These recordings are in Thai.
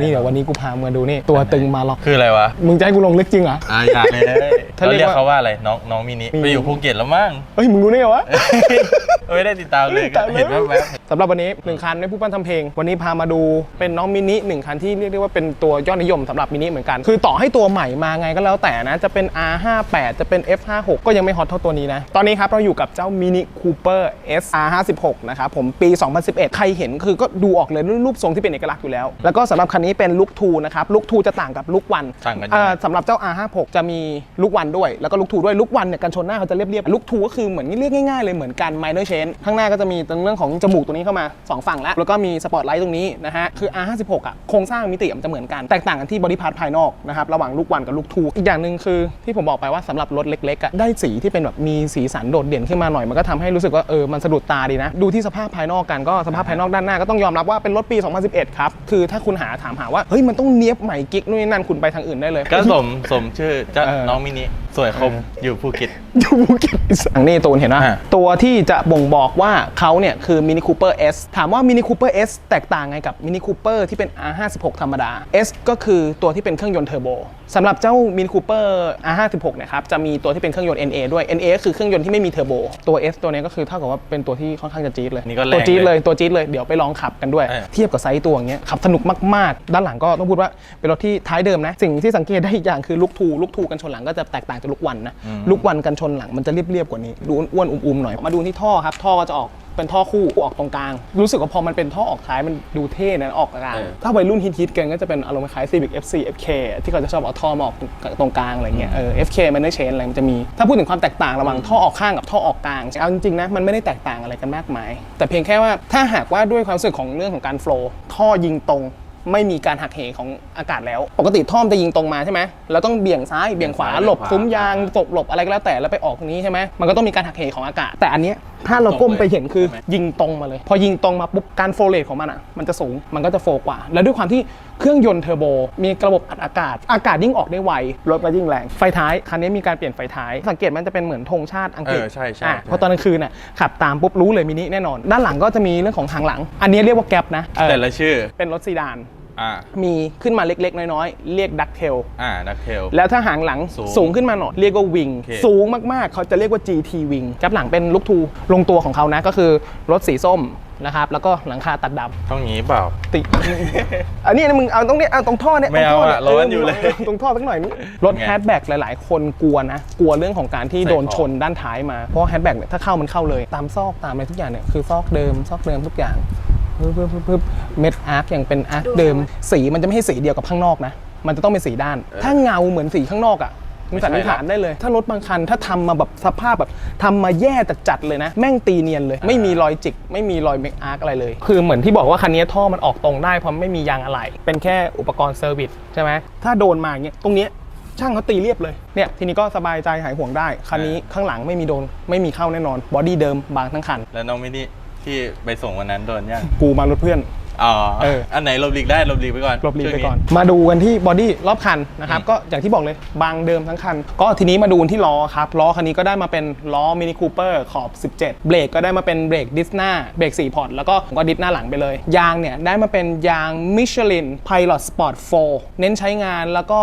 นี่เดี๋ยววันนี้กูพามาดูนี่ ตัวตึงมาหรอก คืออะไรวะมึงจะให้กูลงลึกจริงเหรอ อ่าอยากเลยถ้าเขาเรีเรียยกกว่าเขาว่าอะไรน้องน้องมินิ ไปอยู่ภูเก็ตแล้วมั้งเฮ้ยมึงรู้ได้ไงวะไม่ได้ติดตามเลยติดตามเลยเห็นแว๊บสำหรับวันนี้หนึ่งคันในผู้ปั้นทำเพลง วันนี้พามาดูเป็นน้องมินิหนึ่งคันที่เรียกได้ว่าเป็นตัวยอดนิยมสำหรับมินิเหมือนกัน คือต่อให้ตัวใหม่มาไงก็แล้วแต่นะ จะเป็น R58 จะเป็น F56 ก็ยังไม่ฮอตเท่าตัวนี้นะ ตอนนี้ครับเราอยู่กับเจ้ามินิคูเปอร์ SR56 นะครับผมปี 2011 ใครเห็นคือก็ดูออกเลยรูปทรงที่เป็นเอกลักษณ์อยู่แล้ว แล้วก็สำหรับคันนี้เป็นลุคทูนะครับลุคทูจะต่างกับลุควันต่างกันยังเอ่ไงอสำหรับเจ้า R56 จะมีลุกวันด้วย แล้วก็ลุกทูด้วยลุกวันเนี่ยกันชนหน้าเขาจะเรียบๆลุกทูก็คือเหมือนเรียกง่ายๆเลยเหมือนกัน minor change ข้างหน้าก็จะมีตรงเรื่องของจมูกตัวนี้เข้ามา2ฝั่งแล้ว แล้วก็มีสปอตไลท์ตรงนี้นะฮะคือ R56 อะโครงสร้างมิติมันจะเหมือนกันแตกต่างกันที่บอดี้พาร์ทภายนอกนะครับระหว่างลุกวันกับลุกทูอีกอย่างหนึ่งคือที่ผมบอกไปว่าสำหรับรถเล็กๆอะได้สีที่เป็นแบบมีสีสันโดดเด่นขึ้นมาหน่อยมันก็ทำให้รู้สึกว่าเออมันสะดุดตาดีนะดูที่สภาพภายนอกกันก็สภาพภายนอกด้านหน้าก็ต้องยอมรับว่าเป็นรถปี 2011 ครับคือถ้าคุณหาถามหาว่าเฮ้ยมันต้องเนี้ยบใหม่กิ๊กนู่นนี่นั่นคุณไปทางอื่นได้เลย ก็สมสมชื่อเจ้าเออ น้องมินิสวยคมอยู่ภูเก็ต อยู่ภูเก็ตอังนี่ตูนเห็นไหมฮะตัวที่จะบ่งบอกว่าเขาเนี่ยคือ Mini Cooper S ถามว่า Mini Cooper S แตกต่างไงกับ Mini Cooper ที่เป็น R56 ธรรมดา S ก็คือตัวที่เป็นเครื่องยนต์เทอร์โบสำหรับเจ้า Mini Cooper R56 เนะครับจะมีตัวที่เป็นเครื่องยนต์ NA ด้วย NA ก็คือเครื่องยนต์ที่ไม่มีเทอร์โบตัว S ตัวนี้ก็คือเท่ากับว่าเป็นตัวที่ค่อนข้างจะจี๊ดเลยนี่ก็แรงตัวจี๊ดเลยเลยตัวจี๊ดเลยเดี๋ยวไปลองขับกันด้วย เออ เทียบกับไซส์ตัวอย่างเงี้ยขับสนุกมาก ๆ ด้านหลังก็ต้องพูดว่าเป็นรถที่ท้ายเดิมนะ สิ่งที่สังเกตได้อีกอย่างคือลุกทูลุกทูกันชนหลังก็จะแตกต่างจากลุกวันนะลุกวันกันชนหลังมันจะเรียบๆกว่านี้ดูอ้วนๆอุ้มๆหน่อยมาดูที่ท่อครับ ท่อก็จะออกเป็นท่อคู่ออกตรงกลาง รู้สึกว่าพอมันเป็นท่อออกท้ายมันดูเท่นะออกกลางเออถ้าวัยรุ่นฮิตๆกันก็จะเป็นอารมณ์คล้าย Civic FC FK ที่เขาจะชอบเอาท่อมาออกตรงกลางอะไรเงี้ยเออ FK มันไม่เชนอะไรมันจะมี ถ้าพูดถึงความแตกต่างระหว่างท่อออกข้างกับท่อออกกลางเอาจริงๆนะมันไม่ได้แตกต่างอะไรกันมากมาย แต่เพียงแค่ว่าถ้าหากว่าด้วยความรู้สึกของเรื่องของการโฟล์ท่อยิงตรง ไม่มีการหักเหของอากาศแล้ว ปกติท่อมนจะยิงตรงมาใช่ไหมเราต้องเบี่ยงซ้ายเบี่ยงขวาเบี่ยงซ้ายหลบเบี่ยงขวาซุ้มยางตกหลบอะไรก็แล้วแต่แล้วไปออกตรงนี้ใช่ไหมมันก็ต้องมีการหักเหของอากาศแต่อันเนี้ย ถ้าเราก้มไปเห็นคือใช่ไหมยิงตรงมาเลย พอยิงตรงมาปุ๊บการโฟลเลตของมันอะมันจะสูงมันก็จะโฟกว่า แล้วด้วยความที่เครื่องยนต์เทอร์โบ มีระบบอัดอากาศ อากาศยิ่งออกได้ไวรถก็ยิ่งแรงไฟท้ายคันนี้มีการเปลี่ยนไฟท้าย สังเกตมันจะเป็นเหมือนธงชาติอังกฤษเออใช่ใช่อะใช่เพราะตอนกลางคืนน่ะขับตามปุ๊บรู้เลยมินิแน่นอน ด้านหลังก็จะมีเรื่องของทางหลัง อันนี้เรียกว่าแก๊ปนะเออแต่ละชื่อ เป็นรถซีดานอ่า มีขึ้นมาเล็กๆ น้อยๆ เรียกดักเทลอ่าดักเทลแล้วถ้าหางหลังสูงสูงขึ้นมาหน่อยเรียกว่าวิงโอเคสูงมากๆ เขาจะเรียกว่า GT Wing กับหลังเป็นลูกทูลงตัวของเขานะก็คือรถสีส้มนะครับแล้วก็หลังคาตัดดำต้องงี้เปล่าติอันนี้มึงเอาตรงเนี้ยเอาตรงท่อเนี้ยไม่เอาตรงท่อะร้อนอยู่เลยตรงท่อสักหน่อยนี่รถไงแฮชแบ็กหลายๆ คนกลัวนะ กลัวเรื่องของการที่ใส่โดนของชนด้านท้ายมาเพราะแฮชแบ็กเนี่ยถ้าเข้ามันเข้าเลย ตามซอกตามอะไรทุกอย่างเนี่ยคือซอกเดิมซอกเดิมทุกอย่าง ปึ๊บปึ๊บปึ๊บปึ๊บเม็ดอาร์คยังเป็นอาร์คเดิม สีมันจะไม่ใช่สีเดียวกับข้างนอกนะ มันจะต้องเป็นสีด้าน ถ้าเงาเหมือนสีข้างนอกอะมึงสันนิษฐานได้เลย ถ้ารถบางคันถ้าทำมาแบบสภาพแบบทำมาแย่แต่จัดเลยนะ แม่งตีเนียนเลย ไม่มีรอยจิก ไม่มีรอยเมคอาร์คอะไรเลย คือเหมือนที่บอกว่าคันนี้ท่อมันออกตรงได้เพราะไม่มียางอะไหล่เป็นแค่อุปกรณ์เซอร์วิสใช่ไหมถ้าโดนมาอย่างเงี้ยตรงเนี้ยช่างเขาตีเรียบเลยเนี่ยทีนี้ก็สบายใจหายห่วงได้คันนี้ข้างหลังไม่มีโดน ไม่มีเข้าแน่นอนบอดี้เดิมบางทั้งคัน แล้วน้องมินิ ที่ไปส่งวันนั้นโดนยังกูมารถเพื่อน อ๋อเอออันไหนหลบหลีกได้หลบหลีกไปก่อนหลบหลีกไปช่วงก่อน มาดูกันที่บอดี้รอบคันนะครับ ก็อย่างที่บอกเลยบางเดิมทั้งคัน ก็ทีนี้มาดูที่ล้อครับ ล้อคันนี้ก็ได้มาเป็นล้อมินิคูเปอร์ขอบ 17 เบรกก็ได้มาเป็นเบรกดิสหน้า เบรก4พอร์ตแล้วก็ผมก็ดิสหน้าหลังไปเลย ยางเนี่ยได้มาเป็นยางมิชลิน Pilot Sport 4เน้นใช้งานแล้วก็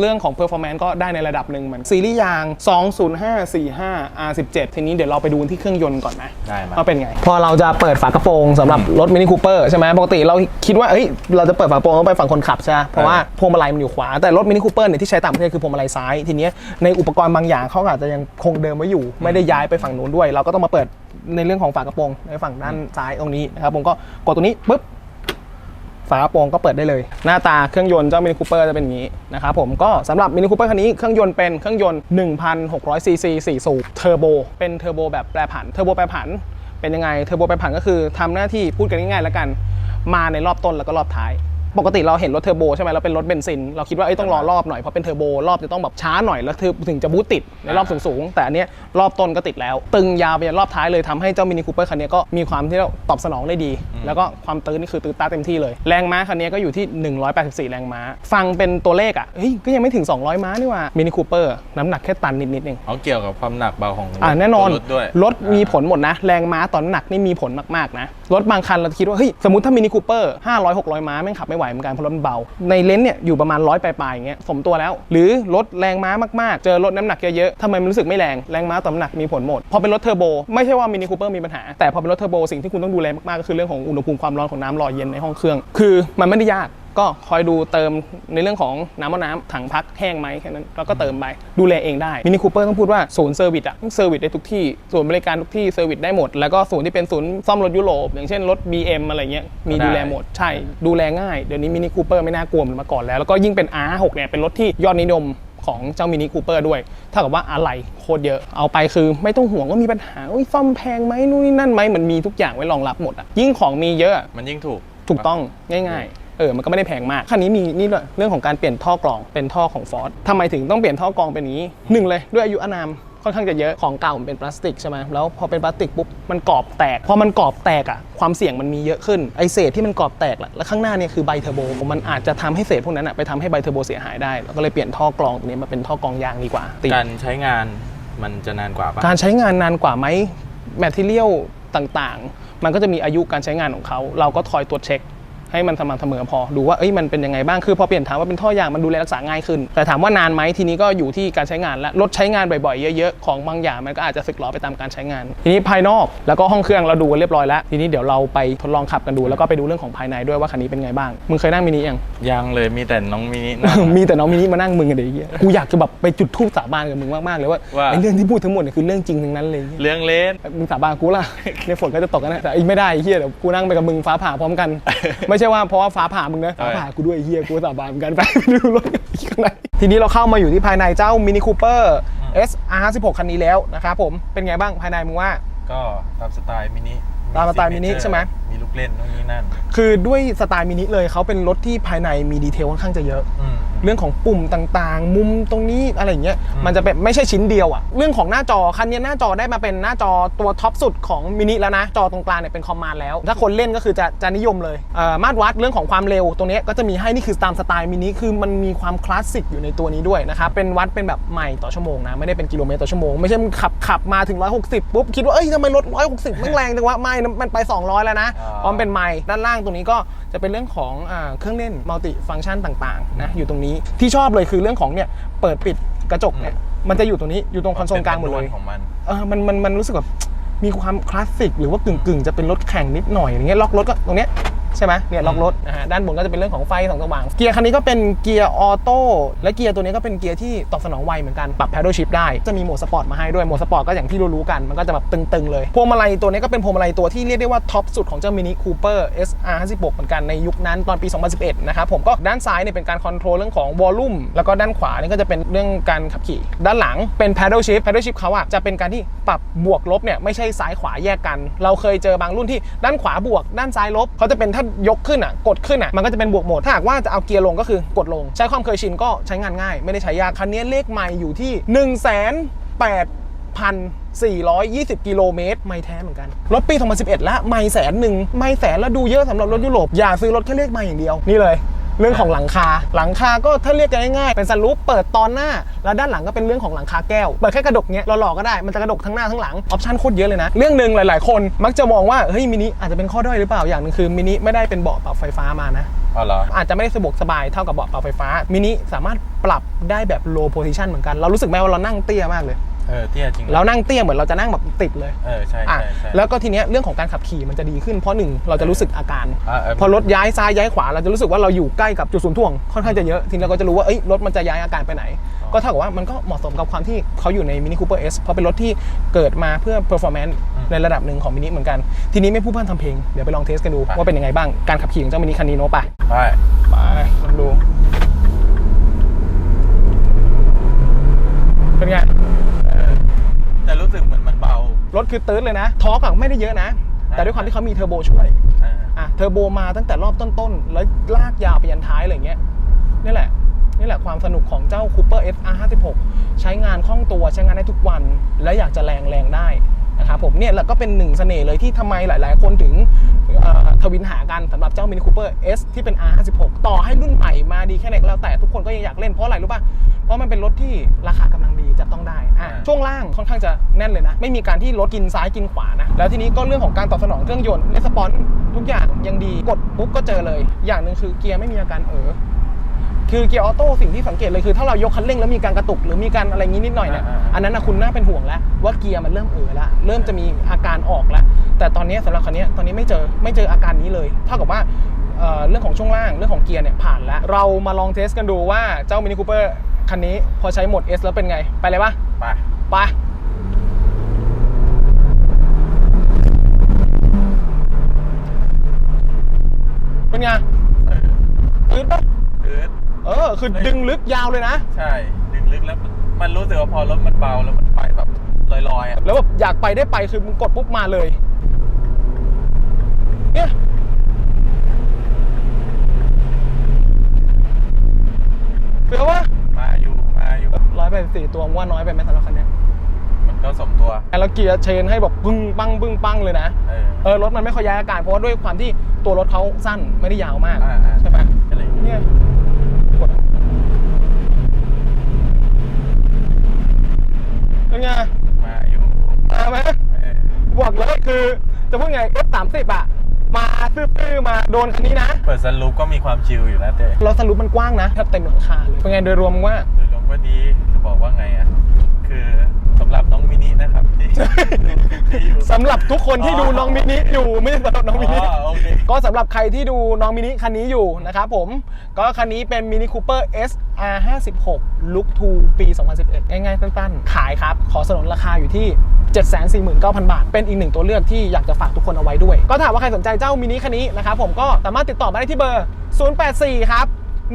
เรื่องของ performance ก็ได้ในระดับหนึ่งเหมือนซีรีส์ยาง 20545 R17 ทีนี้เดี๋ยวเราไปดูที่เครื่องยนต์ก่อนนะได้มาว่าเป็นไง พอเราจะเปิดฝากระโปรงสำหรับรถมินิคูเปอร์ใช่ไหมปกติเราคิดว่าเอ้ยเราจะเปิดฝากระโปรงต้องไปฝั่งคนขับใช่ไหมเพราะว่าพวงมาลัยมันอยู่ขวา แต่รถมินิคูเปอร์เนี่ยที่ใช้ต่างประเทศคือพวงมาลัยซ้ายทีเนี้ยในอุปกรณ์บางอย่างเขาอาจจะยังคงเดิมไว้อยู่ ไม่ได้ย้ายไปฝั่งนู้นด้วย เราก็ต้องมาเปิดในเรื่องของฝากระโปรงในฝั่งด้านซ้ายตรงนี้นะครับผมก็กดตรงนี้ปุ๊บฝากระโปรงก็เปิดได้เลย หน้าตาเครื่องยนต์เจ้ามินิคูเปอร์จะเป็นอย่างนี้นะครับผมก็สำหรับมินิคูเปอร์คันนี้เครื่องยนต์เป็นเครื่องยนต์1,600ซีซี4สูบเทอร์โบเป็นเทอร์โบแบบแปรผันเทอร์โบแปรผัน เป็นยังไงเทอร์โบแปรผันก็คือทำหน้าที่พูดกันง่ายๆแล้วกัน มาในรอบต้นแล้วก็รอบท้าย ปกติเราเห็นรถเทอร์โบใช่ไหมเราเป็นรถเบนซิน เราคิดว่าเอ้ยต้องรอรอบหน่อย เพราะเป็นเทอร์โบรอบจะต้องแบบช้าหน่อยแล้วถึงจะบูตติดในรอบสูงๆ แต่อันเนี้ยรอบต้นก็ติดแล้ว ตึงยาวไปยันรอบท้ายเลยทำให้เจ้ามินิคูเปอร์คันนี้ก็มีความที่เราตอบสนองได้ดี แล้วก็ความตื้นนี่คือตื้นตาเต็มที่เลย แรงม้าคันนี้ก็อยู่ที่ 184 แรงม้า ฟังเป็นตัวเลขอะเฮ้ยก็ยังไม่ถึง 200 ม้านี่หว่ามินิคูเปอร์น้ำหนักแค่ตันนิดๆเองเอาเกี่ยวกับความหนักเบาของอ่าแน่นอนตัวรถด้วยรถมีผลหมดนะ แรงม้าตอนน้ำหนักนี่มีผลมากๆนะรถบางคันเราคิดว่าเฮ้ยสมมติถ้ามินิคูเปอร์500 600 ม้าแม่งขับไม่ไหวเหมือนกันเพราะรถมันเบา ในเลนส์เนี่ยอยู่ประมาณร้อยปลายๆอย่างเงี้ยสมตัวแล้ว หรือรถแรงม้ามากๆ เจอรถน้ำหนักเยอะๆทำไมมันรู้สึกไม่แรงแรงม้าต่อน้ำหนักมีผลหมดพอเป็นรถเทอร์โบไม่ใช่ว่ามินิคูเปอร์มีปัญหา แต่พอเป็นรถเทอร์โบสิ่งที่คุณต้องดูแลมากๆก็คือเรื่องของอุณหภูมิความร้อนของน้ำหล่อเย็นในห้องเครื่อง คือมันไม่ได้ยาก ก็คอยดูเติมในเรื่องของน้ำมะน้ำถังพักแห้งไหมแค่นั้นแล้วก็เติมไปดูแลเองได้มินิคูเปอร์ต้องพูดว่าศูนย์เซอร์วิสอะต้องเซอร์วิสได้ทุกที่ศูนย์บริการทุกที่เซอร์วิสได้หมด แล้วก็ศูนย์ที่เป็นศูนย์ซ่อมรถยุโรปอย่างเช่นรถ BM อะไรเงี้ยมีดูแลหมดใช่ดูแลง่ายเดี๋ยวนี้มินิคูเปอร์ไม่น่ากลัวเหมือนเมื่อก่อนแล้วแล้วก็ยิ่งเป็น R6 เนี่ยเป็นรถที่ยอดนิยมของเจ้ามินิคูเปอร์ด้วยเท่ากับว่าอะไรโคตรเยอะ เอาไปคือไม่ต้องห่วงว่ามีปัญหาอุ๊ยซ่อมแพงไหมนู่นนี่นั่นไหมมันมีทุกอย่างไว้รองรับหมดอะยิ่งของมีเยอะมันยิ่งถูกถูกต้องง่าย ๆ เออมันก็ไม่ได้แพงมากคันนี้มีนี่ด้วยเรื่องของการเปลี่ยนท่อกรองเป็นท่อของฟอร์ดทำไมถึงต้องเปลี่ยนท่อกรองเป็นอย่างนี้หนึ่งเลยด้วยอายุอานามค่อนข้างจะเยอะของเก่ามันเป็นพลาสติกใช่ไหมแล้วพอเป็นพลาสติกปุ๊บมันกรอบแตกพอมันกรอบแตกอะความเสี่ยงมันมีเยอะขึ้นไอเศษที่มันกรอบแตกแหละแล้วข้างหน้าเนี่ยคือใบเทอร์โบมันอาจจะทำให้เศษพวกนั้นอะไปทำให้ใบเทอร์โบเสียหายได้แล้วก็เลยเปลี่ยนท่อกรองตัวนี้มาเป็นท่อกรองยางดีกว่าติดการใช้งานมันจะนานกว่าปะการใช้งานนานกว่าไหมแมทเทียลต่างๆ มันก็จะมีอายุการใช้งานของเขา เราก็คอยตรวจเช็ค ให้มันสม่ำเสมอพอดูว่าเอ้ยมันเป็นยังไงบ้างคือพอเปลี่ยนถามว่าเป็นท่อยางมันดูแลรักษาง่ายขึ้น แต่ถามว่านานไหมทีนี้ก็อยู่ที่การใช้งานและรถใช้งานบ่อยๆเยอะๆของบางอย่างมันก็อาจจะสึกหรอไปตามการใช้งาน ทีนี้ภายนอกแล้วก็ห้องเครื่องเราดูกันเรียบร้อยแล้วทีนี้เดี๋ยวเราไปทดลองขับกันดู แล้วก็ไปดูเรื่องของภายในด้วยว่าคันนี้เป็นไงบ้างมึงเคยนั่งมินิยังยังเลยมีแต่น้องมินินั่งมีแต่น้องมินิมานั่งมึงกันเดี๋ยวไอ้เหี้ยกูอยากจะแบบไปจุดธูปสาบานกับมึงมากๆเลยว่าว่า ไอ้เรื่องที่พูดทั้งหมดเนี่ยคือเรื่องจริงทั้งนั้นเลยเรื่องเล่น มึงสาบานกูล่ะ ในฝนก็จะตกกันนะแต่อีกไม่ได้ไอ้เฮียเดี๋ยวกูนั่งไปกับมึงฟ้าผ่าพร้อมกันไม่ใช่ว่าเพราะว่าฟ้าผ่ามึงนะฟ้าผ่ากูด้วยไอ้เฮียกูสาบานเหมือนกันไปไปดูรถข้างในทีนี้เราเข้ามาอยู่ที่ภายในเจ้ามินิคูเปอร์ SR16 คันนี้แล้วนะครับผมเป็นไงบ้างภายในมึงว่าก็ตามสไตล์มินิตามสไตล์มินิใช่ไหมมีลูกเล่นนู่นนี่นั่น คือด้วยสไตล์มินิเลยเขาเป็นรถที่ภายในมีดีเทลค่อนข้างจะเยอะอืม เรื่องของปุ่มต่างๆ มุมตรงนี้อะไรอย่างเงี้ยอืมมันจะเป็นไม่ใช่ชิ้นเดียวอะเรื่องของหน้าจอคันนี้หน้าจอได้มาเป็นหน้าจอตัวท็อปสุดของมินิแล้วนะจอตรงกลางเนี่ยเป็นคอมมานด์แล้ว ถ้าคนเล่นก็คือจะจะนิยมเลยเอ่อมาตรวัดเรื่องของความเร็วตรงเนี้ยก็จะมีให้นี่คือตามสไตล์มินิคือมันมีความคลาสสิกอยู่ในตัวนี้ด้วยนะครับเป็นวัดเป็นแบบไมล์ต่อชั่วโมงนะไม่ได้เป็นกิโลเมตรต่อชั่วโมงไม่ใช่มึงขับขับมาถึง 160ปุ๊บคิดว่าเอ้ยทำไมรถ160แม่งแรงจังวะไม่นะมันไป 200 แล้วนะอ่าเพราะมันเป็นไมล์ด้านล่างตรงนี้ก็จะเป็นเรื่องของอาเครื่องเล่นมัลติฟังก์ชันต่างๆนะอยู่ตรงนี้ที่ชอบเลยคือเรื่องของเนี่ยเปิดปิดกระจกเนี่ยมันจะอยู่ตรงนี้อยู่ตรงคอนโซลกลางหมดเลยป็นของมันเออมันมันมันรู้สึกแบบมีความคลาสสิกหรือว่ากึ่งกึ่งๆจะเป็นรถแข่งนิดหน่อยอย่างเงี้ยล็อกรถก็ตรงเนี้ย ใช่ไหมเนี่ยล็อกรถนะฮะด้านบนก็จะเป็นเรื่องของไฟสองสว่าง เกียร์คันนี้ก็เป็นเกียร์ออโต้และเกียร์ตัวนี้ก็เป็นเกียร์ที่ตอบสนองไวเหมือนกันปรับ paddle shift ได้จะมีโหมดสปอร์ตมาให้ด้วยโหมดสปอร์ตก็อย่างที่รู้ๆกันมันก็จะแบบตึงๆเลยพวงมาลัยตัวนี้ก็เป็นพวงมาลัยตัวที่เรียกได้ว่าท็อปสุดของเจ้า Mini Cooper SR 56เหมือนกันในยุคนั้นตอนปี 2011 นะครับผมก็ด้านซ้ายเนี่ยเป็นการคอนโทรลเรื่องของวอลลุ่มแล้วก็ด้านขวานี่ก็จะเป็นเรื่องการขับขี่ ด้านหลังเป็น paddle shift paddle shift เขาอะจะเป็นการที่ปรับบวกลบเนี่ยไม่ใช่ซ้ายขวาแยกกัน เราเคยเจอบางรุ่นที่ด้านขวาบวก ด้านซ้ายลบเขาจะเป็นถ้ายกขึ้นอะกดขึ้นอะมันก็จะเป็นบวกโหมดถ้าหากว่าจะเอาเกียร์ลงก็คือกดลง ใช้ความเคยชินก็ใช้งานง่าย ไม่ได้ใช้ยากคันนี้เลขใหม่อยู่ที่1นึ่งแสนแปด1,420 กิโลเมตร ไม่แท้เหมือนกัน รถปี 2011แล้วไม่แสนหนึ่งไม่แสนแล้วดูเยอะสำหรับรถยุโรป อย่าซื้อรถแค่เลขไม่อย่างเดียว นี่เลย เรื่องของหลังคา หลังคาก็ถ้าเรียกกันง่ายๆเป็นสลูปเปิดตอนหน้า แล้วด้านหลังก็เป็นเรื่องของหลังคาแก้ว เปิดแค่กระดกเนี้ยหล่อๆก็ได้ มันจะกระดกทั้งหน้าทั้งหลัง ออปชั่นโคตรเยอะเลยนะ เรื่องหนึ่งหลายๆ คนมักจะมองว่า เฮ้ยมินิอาจจะเป็นข้อด้อยหรือเปล่า อย่างหนึงคือมินิไม่ได้เป็นเบาะปรับไฟฟ้ามานะอ๋อเหรออาจจะไม่ได้สะดวกสบายเท่ากับเบาะปรับไฟฟ้ามินิสามารถปรับได้แบบ low position เหมือนกันเรารู้สึกไหมว่าเรานั่งเตี้ยมากเลย เออเตี้ยจริงเรานั่งเตี้ยเหมือนเราจะนั่งแบบติดเลยเออใช่อะใช่ใช่แล้วก็ทีเนี้ยเรื่องของการขับขี่มันจะดีขึ้นเพราะหนึ่งเราจะรู้สึกอาการอะเออพอรถย้ายซ้ายย้ายขวาเราจะรู้สึกว่าเราอยู่ใกล้กับจุดศูนย์ถ่วงค่อนข้างจะเยอะทีนี้เราก็จะรู้ว่าเอ้ยรถมันจะย้ายอาการไปไหน ก็เท่ากับว่ามันก็เหมาะสมกับความที่เขาอยู่ใน Mini Cooper S เพราะเป็นรถที่เกิดมาเพื่อ performance ในระดับหนึ่งของมินิเหมือนกัน ทีนี้ไม่พูดพร่ำทำเพลงเดี๋ยวไปลองเทสกันดูว่าเป็นยังไงบ้างการขับขี่ของเจ้ามินิคันนี้โนไปใช่ไปลองดู เป็นไง แต่รู้สึกเหมือนมันเบาร ถคือตื้นเลยนะทอร์กอะไม่ได้เยอะนะ แต่ด้วยความที่เขามีเทอร์โบช่วยเอออะเทอร์โบมาตั้งแต่รอบต้นๆ แล้วลากยาวไปยันท้ายอะไรเงี้ยนี่แหละ นี่แหละความสนุกของเจ้า Cooper SR56 ใช้งานคล่องตัวใช้งานได้ทุกวัน และอยากจะแรงแรงได้นะครับผมเนี่ยแหละก็เป็นหนึ่งเสน่ห์เลยที่ทำไมหลาย ๆ คนถึงเอ่อ ทวินหากันสำหรับเจ้า Mini Cooper S ที่เป็น R56 ต่อให้รุ่นใหม่มาดีแค่ไหนก็แล้วแต่ทุกคนก็ยังอยากเล่นเพราะอะไรรู้ป่ะ เพราะมันเป็นรถที่ราคากำลังดีจะต้องได้อะช่วงล่างค่อนข้างจะแน่นเลยนะ ไม่มีการที่รถกินซ้ายกินขวานะ แล้วทีนี้ก็เรื่องของการตอบสนองเครื่องยนต์レスปอนทุกอย่างยังดีกดปุ๊บก็เจอเลย อย่างหนึ่งคือเกียร์ไม่มีอาการเออ คือเกียร์ออโต้สิ่งที่สังเกตเลยคือถ้าเรายกคันเร่งแล้วมีการกระตุกหรือมีการอะไรงี้นิดหน่อยเนี่ยอ่าๆ อันนั้นนะคุณน่าเป็นห่วงแล้วว่าเกียร์มันเริ่มเออแล้วเริ่มจะมีอาการออกแล้ว แต่ตอนนี้สำหรับคันนี้ตอนนี้ไม่เจอไม่เจออาการนี้เลยเท่ากับว่าเอ่อเรื่องของช่วงล่างเรื่องของเกียร์เนี่ยผ่านแล้ว เรามาลองเทสกันดูว่าเจ้ามินิคูเปอร์คันนี้พอใช้โหมด S แล้วเป็นไงไปเลยปะ ไป ไปเป็นไงเอออึดปะอืด เออคือดึงลึกยาวเลยนะ ใช่ ดึงลึกแล้วมันมันรู้สึกว่าพอรถมันเบาแล้วมันไปแบบลอยๆอะแล้วแบบอยากไปได้ไปคือมึงกดปุ๊บมาเลย เนี่ยเฟี้ยววะมาอยู่มาอยู่ร้อยไปสี่ตัวมึงว่าน้อยไปไหมสำหรับคันเนี้ยมันก็สมตัวแล้วเกียร์เชนให้แบบปึ้งปังปึ้งปังเลยนะเออเออรถมันไม่ค่อยย้ายอาการเพราะว่าด้วยความที่ตัวรถเขาสั้นไม่ได้ยาวมากอ่าอ่าใช่ปะอะไรอย่างเงี้ยเนี่ยกด เป็นไงมาอยู่มาไหมเออบอกเลยคือจะพูดไง F 3 0อะ มาซื่อๆมาโดนคันนี้นะ เปิดซันรูปก็มีความชิลอยู่นะเต้รถสรุปมันกว้างนะแทบเต็มหลังคาเลยเป็นไงโดยรวมมึงว่าโดยรวมก็ดีจะบอกว่าไงอะ คือสำหรับน้องมินินะครับที่ ที่อยู่ สำหรับทุกคนที่ดูน้องมินิอยู่ไม่ใช่สำหรับน้องมินิ อ๋อโอเค ก็สำหรับใครที่ดูน้องมินิคันนี้อยู่นะครับผมก็คันนี้เป็นมินิคูเปอร์ SR 56 Look 2ปี 2011 ง่ายๆสั้นๆ ขายครับ ขอสนนราคาอยู่ที่ 749,000 บาท เป็นอีกหนึ่งตัวเลือกที่อยากจะฝากทุกคนเอาไว้ด้วย ก็ถ้าหากว่าใครสนใจเจ้ามินิคันนี้นะครับผมก็สามารถติดต่อมาได้ที่เบอร์ 084 ครับ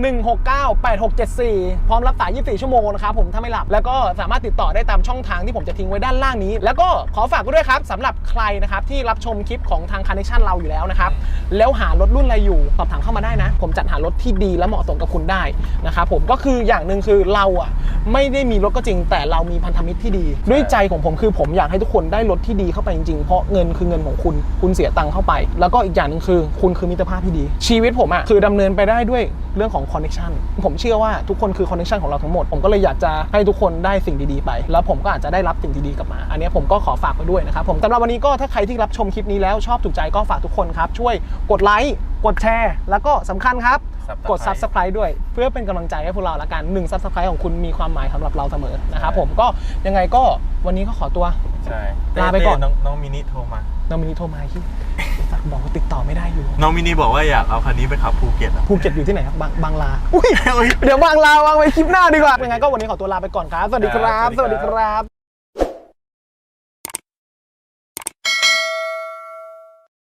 1698674 พร้อมรับสาย 24 ชั่วโมงนะครับผมถ้าไม่หลับ แล้วก็สามารถติดต่อได้ตามช่องทางที่ผมจะทิ้งไว้ด้านล่างนี้ แล้วก็ขอฝากไว้ด้วยครับสำหรับใครนะครับที่รับชมคลิปของทางคาร์เนชั่นเราอยู่แล้วนะครับ แล้วหารถรุ่นอะไรอยู่สอบถามเข้ามาได้นะ ผมจัดหารถที่ดีและเหมาะสมกับคุณได้นะครับผมก็คืออย่างหนึ่งคือเราอะไม่ได้มีรถก็จริงแต่เรามีพันธมิตรที่ดี ด้วยใจของผมคือผมอยากให้ทุกคนได้รถที่ดีเข้าไปจริงๆเพราะเงินคือเงินของคุณคุณเสียตังค์เข้าไป แล้วก็อีกอย่างหนึ่งคือ คุณคือมิตรภาพที่ดี ชีวิตผมอะคือดำเนินไปได้ด้วยเรื่องของคอนเน c t ชันผมเชื่อว่าทุกคนคือคอนเน c t ชันของเราทั้งหมด ผมก็เลยอยากจะให้ทุกคนได้สิ่งดีๆไป แล้วผมก็อาจจะได้รับสิ่งดีๆกลับมา อันนี้ผมก็ขอฝากไปด้วยนะครับผมสำหรับวันนี้ก็ถ้าใครที่รับชมคลิปนี้แล้วชอบถูกใจก็ฝากทุกคนครับช่วยกดไลค์กดแชร์แล้วก็สำคัญครับ กด subscribe ด้วย เพื่อเป็นกำลังใจให้พวกเราละกันหนึ่ง subscribe ของคุณมีความหมายสำหรับเราเสมอนะครับผมก็ยังไงก็วันนี้ก็ขอตัว ใช่ลาไปก่อน เต้น้องน้องมินิโทรมา น้องมินิโทรมาที่ฝากบอกว่าติดต่อไม่ได้อยู่น้องมินิบอกว่าอยากเอาคันนี้ไปขับภูเก็ตอะภูเก็ตอยู่ที่ไหนครับบางบางลาอุ้ย เดี๋ยวบางลาวางไว้คลิปหน้าดีกว่ายังไงก็วันนี้ขอตัวลาไปก่อนครับ สวัสดีครับครับสวัสดีครับ